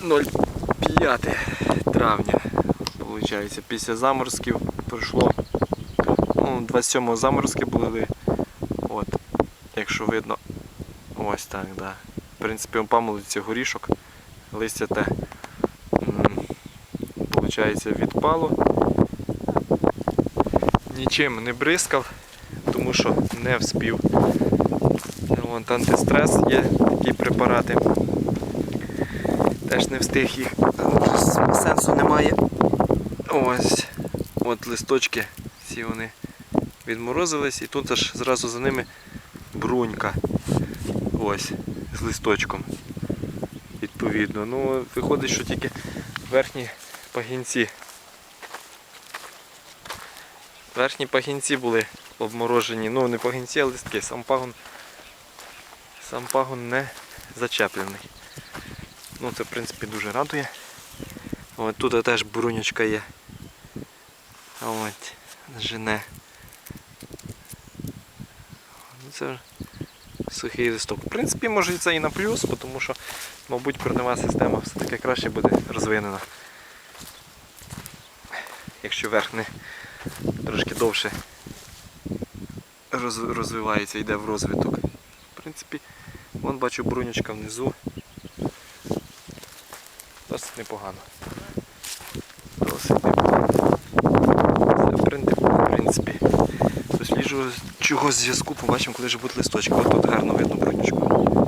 9 травня. Получається, після заморозків пройшло. Ну, 27-го заморозки були. От, якщо видно. Ось так, да. В принципі, опамолиться горішок, листя те. Получається, відпало. Нічим не бризкав, тому що не вспів. Вон антистрес є такі препарати. Теж не встиг їх. Сенсу немає. Ось. От листочки, ці вони відморозились і тут аж зразу за ними брунька. Ось, з листочком. Відповідно. Ну, виходить, що тільки верхні пагінці. Верхні пагінці були обморожені. Ну, не пагінці, а листки. Сам пагон, сам пагон не зачеплений. Ну, це в принципі дуже радує. От тут теж брунячка є. От, жене. Ну, Це сухий листок. В принципі, може це і на плюс, тому що, мабуть, корнева система все-таки краще буде розвинена. Якщо верх трошки довше розвивається, йде в розвиток. В принципі, вон бачу брунючка внизу. Досить непогано. Досить непогано. Це в принципі. Досліджую чогось зв'язку, побачимо, коли ж будуть листочки. От тут гарно видно бронючку.